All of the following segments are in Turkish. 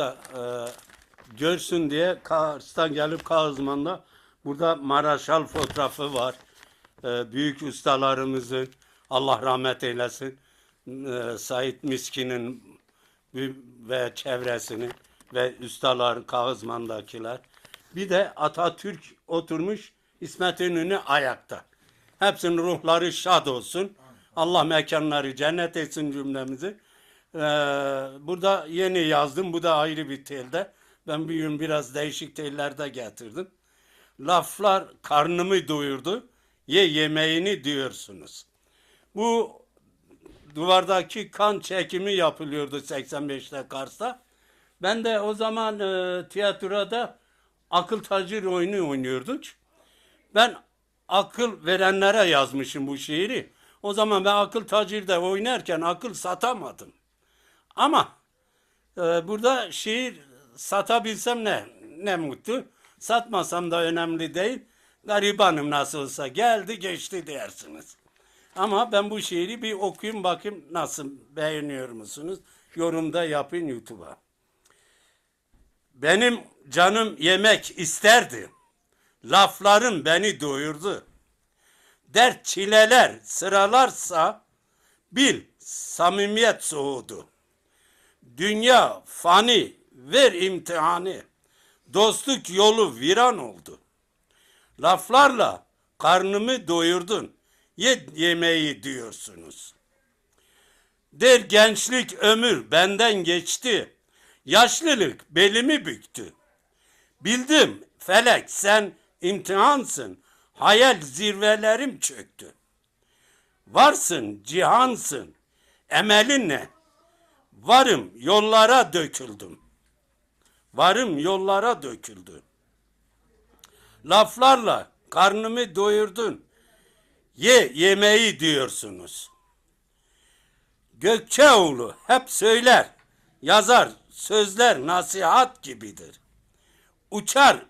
da e, görsün diye Kars'tan gelip Kağızman'da burada Maraşal fotoğrafı var. E, büyük ustalarımızın Allah rahmet eylesin. E, Sait Miskin'in ve çevresinin ve ustalar Kağızman'dakiler. Bir de Atatürk oturmuş İsmet İnönü ayakta. Hepsinin ruhları şad olsun. Allah mekanları cennet etsin cümlemizi. Ee, burada yeni yazdım. Bu da ayrı bir telde. Ben bir gün biraz değişik tellerde getirdim. Laflar karnımı doyurdu. Ye yemeğini diyorsunuz. Bu duvardaki kan çekimi yapılıyordu 85'te Kars'ta. Ben de o zaman e, tiyatroda akıl tacir oyunu oynuyorduk. Ben akıl verenlere yazmışım bu şiiri. O zaman ben akıl tacirde oynarken akıl satamadım. Ama e, burada şiir satabilsem ne ne mutlu. Satmasam da önemli değil. Garibanım nasıl olsa geldi geçti dersiniz. Ama ben bu şiiri bir okuyayım bakayım nasıl beğeniyor musunuz? Yorumda yapın YouTube'a. Benim canım yemek isterdi. Laflarım beni doyurdu. Dert çileler sıralarsa bil samimiyet soğudu. Dünya fani ver imtihanı. Dostluk yolu viran oldu. Laflarla karnımı doyurdun. Ye yemeği diyorsunuz. Der gençlik ömür benden geçti. Yaşlılık belimi büktü. Bildim felek sen imtihansın. Hayal zirvelerim çöktü. Varsın cihansın. Emelin ne? Varım yollara döküldüm. Varım yollara döküldü. Laflarla karnımı doyurdun. Ye yemeği diyorsunuz. Gökçeoğlu hep söyler, yazar, sözler nasihat gibidir. Uçar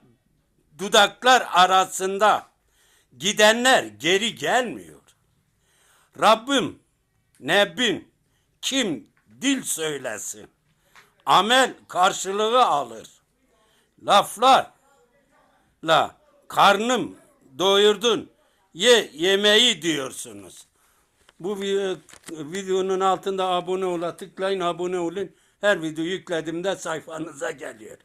dudaklar arasında gidenler geri gelmiyor. Rabbim, Nebbin, kim dil söylesin, amel karşılığı alır. Laflarla karnım doyurdun, ye yemeği diyorsunuz. Bu vi- videonun altında abone ola tıklayın abone olun. Her video yüklediğimde sayfanıza geliyor.